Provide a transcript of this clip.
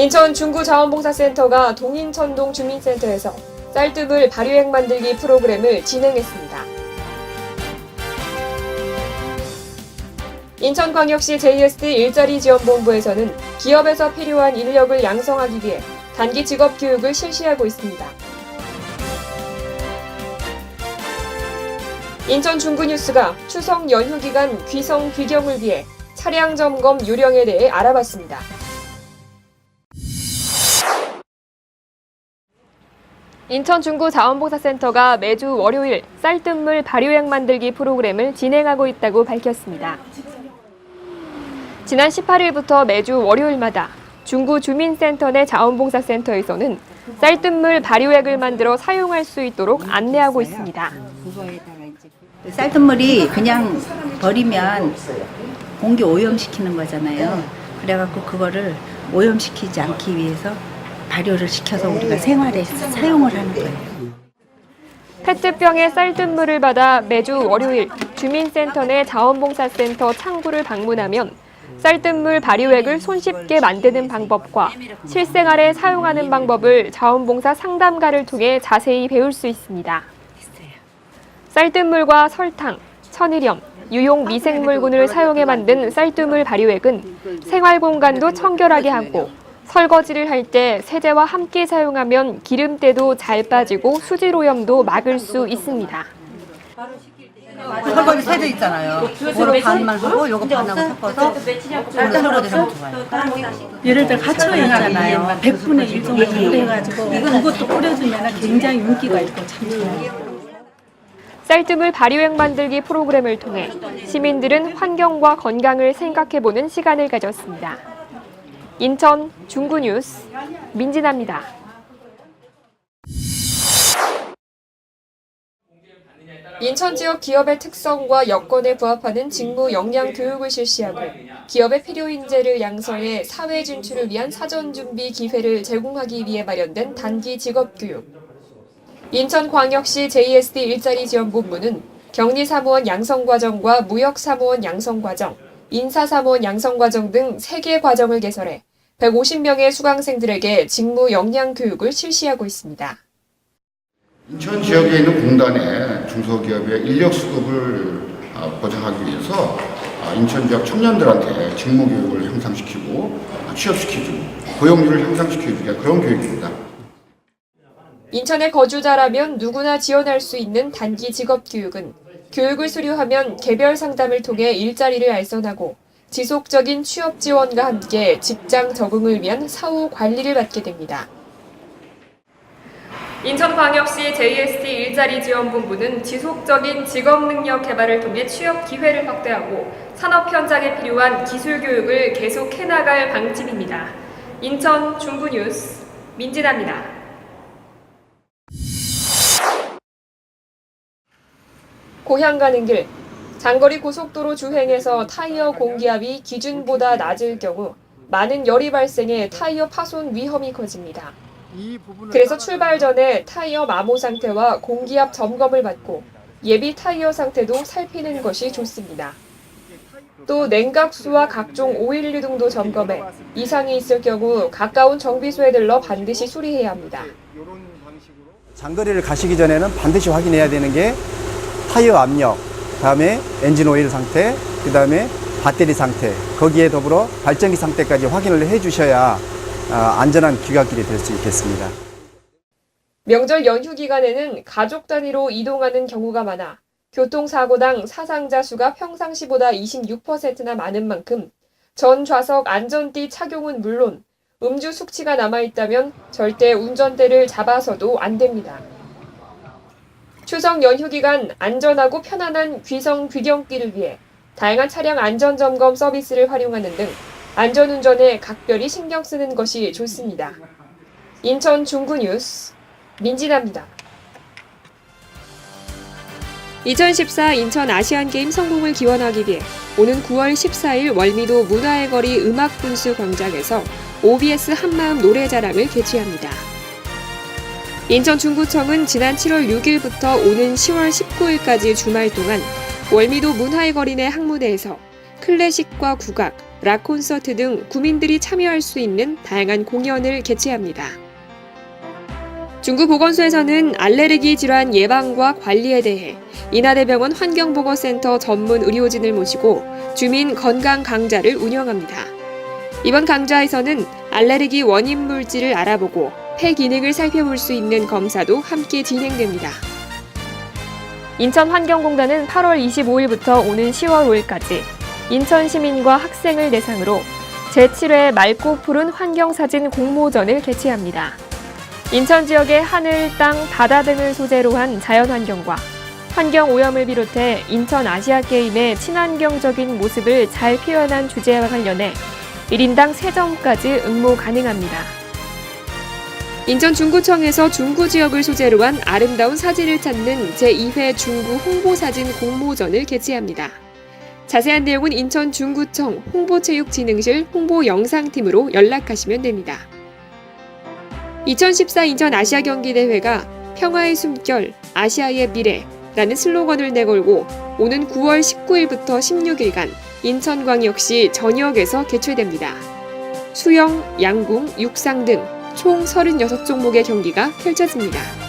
인천 중구자원봉사센터가 동인천동 주민센터에서 쌀뜨물 발효액 만들기 프로그램을 진행했습니다. 인천광역시 JSD 일자리 지원본부에서는 기업에서 필요한 인력을 양성하기 위해 단기 직업 교육을 실시하고 있습니다. 인천 중구뉴스가 추석 연휴 기간 귀성 귀경을 위해 차량 점검 요령에 대해 알아봤습니다. 인천 중구 자원봉사센터가 매주 월요일 쌀뜨물 발효액 만들기 프로그램을 진행하고 있다고 밝혔습니다. 지난 18일부터 매주 월요일마다 중구 주민센터 내 자원봉사센터에서는 쌀뜨물 발효액을 만들어 사용할 수 있도록 안내하고 있습니다. 쌀뜨물이 그냥 버리면 공기 오염시키는 거잖아요. 그래갖고 그거를 오염시키지 않기 위해서 발효를 시켜서 우리가 생활에 사용을 하는 거예요. 페트병에 쌀뜨 물을 받아 매주 월요일 주민센터 내 자원봉사센터 창구를 방문하면 쌀뜨물 발효액을 손쉽게 만드는 방법과 실생활에 사용하는 방법을 자원봉사 상담가를 통해 자세히 배울 수 있습니다. 쌀뜨물과 설탕, 천일염, 유용 미생물군을 사용해 만든 쌀뜨물 발효액은 생활 공간도 청결하게 하고 설거지를 할 때 세제와 함께 사용하면 기름때도 잘 빠지고 수질 오염도 막을 수 있습니다. 설거지 세제 있잖아요. 그거를 반만 하고 요거 반하고 섞어서 설거지 하면 좋아요. 예를 들어 갇혀 있잖아요. 100분의 1 정도 그래가지고 그것도 뿌려주면 굉장히 윤기가 있고 참 좋아요. 쌀뜨물 발효액 만들기 프로그램을 통해 시민들은 환경과 건강을 생각해보는 시간을 가졌습니다. 인천 중구뉴스 민진아입니다. 인천 지역 기업의 특성과 여건에 부합하는 직무 역량 교육을 실시하고 기업의 필요 인재를 양성해 사회 진출을 위한 사전 준비 기회를 제공하기 위해 마련된 단기 직업 교육. 인천광역시 JSD 일자리 지원 본부는 격리사무원 양성과정과 무역사무원 양성과정, 인사사무원 양성과정 등 3개 과정을 개설해 150명의 수강생들에게 직무 역량 교육을 실시하고 있습니다. 인천 지역에 있는 공단의 중소기업의 인력 수급을 아, 보장하기 위해서 아, 인천 지역 청년들한테 직무 교육을 향상시키고 아, 취업시키고 고용률을 향상시키기 위한 그런 교육입니다. 인천에 거주자라면 누구나 지원할 수 있는 단기 직업 교육은 교육을 수료하면 개별 상담을 통해 일자리를 알선하고 지속적인 취업 지원과 함께 직장 적응을 위한 사후 관리를 받게 됩니다. 인천광역시 JST 일자리 지원본부는 지속적인 직업 능력 개발을 통해 취업 기회를 확대하고 산업 현장에 필요한 기술 교육을 계속 해 나갈 방침입니다. 인천 중부뉴스 민진아입니다. 고향 가는 길 장거리 고속도로 주행에서 타이어 공기압이 기준보다 낮을 경우 많은 열이 발생해 타이어 파손 위험이 커집니다. 그래서 출발 전에 타이어 마모 상태와 공기압 점검을 받고 예비 타이어 상태도 살피는 것이 좋습니다. 또 냉각수와 각종 오일 유등도 점검해 이상이 있을 경우 가까운 정비소에 들러 반드시 수리해야 합니다. 장거리를 가시기 전에는 반드시 확인해야 되는 게 타이어 압력, 다음에 엔진 오일 상태, 그 다음에 배터리 상태, 거기에 더불어 발전기 상태까지 확인을 해 주셔야 아, 안전한 귀갓길이 될 수 있겠습니다. 명절 연휴 기간에는 가족 단위로 이동하는 경우가 많아 교통사고당 사상자 수가 평상시보다 26%나 많은 만큼 전 좌석 안전띠 착용은 물론 음주 숙취가 남아있다면 절대 운전대를 잡아서도 안 됩니다. 추석 연휴 기간 안전하고 편안한 귀성 귀경길을 위해 다양한 차량 안전 점검 서비스를 활용하는 등 안전 운전에 각별히 신경 쓰는 것이 좋습니다. 인천 중구 뉴스 민진아입니다. 2014 인천 아시안게임 성공을 기원하기 위해 오는 9월 14일 월미도 문화의 거리 음악분수 광장에서 OBS 한마음 노래자랑을 개최합니다. 인천 중구청은 지난 7월 6일부터 오는 10월 19일까지 주말 동안 월미도 문화의 거리 내 항무대에서 클래식과 국악, 락 콘서트 등 구민들이 참여할 수 있는 다양한 공연을 개최합니다. 중구보건소에서는 알레르기 질환 예방과 관리에 대해 인하대병원 환경보건센터 전문 의료진을 모시고 주민 건강 강좌를 운영합니다. 이번 강좌에서는 알레르기 원인 물질을 알아보고 폐 기능을 살펴볼 수 있는 검사도 함께 진행됩니다. 인천환경공단은 8월 25일부터 오는 10월 5일까지 인천 시민과 학생을 대상으로 제7회 맑고 푸른 환경사진 공모전을 개최합니다. 인천 지역의 하늘, 땅, 바다 등을 소재로 한 자연환경과 환경 오염을 비롯해 인천 아시아 게임의 친환경적인 모습을 잘 표현한 주제와 관련해 1인당 3점까지 응모 가능합니다. 인천 중구청에서 중구 지역을 소재로 한 아름다운 사진을 찾는 제2회 중구 홍보사진 공모전을 개최합니다. 자세한 내용은 인천 중구청 홍보체육진흥실 홍보영상팀으로 연락하시면 됩니다. 2014 인천 아시아 경기 대회가 평화의 숨결, 아시아의 미래라는 슬로건을 내걸고 오는 9월 19일부터 16일간 인천광역시 전역에서 개최됩니다. 수영, 양궁, 육상 등 총 36종목의 경기가 펼쳐집니다.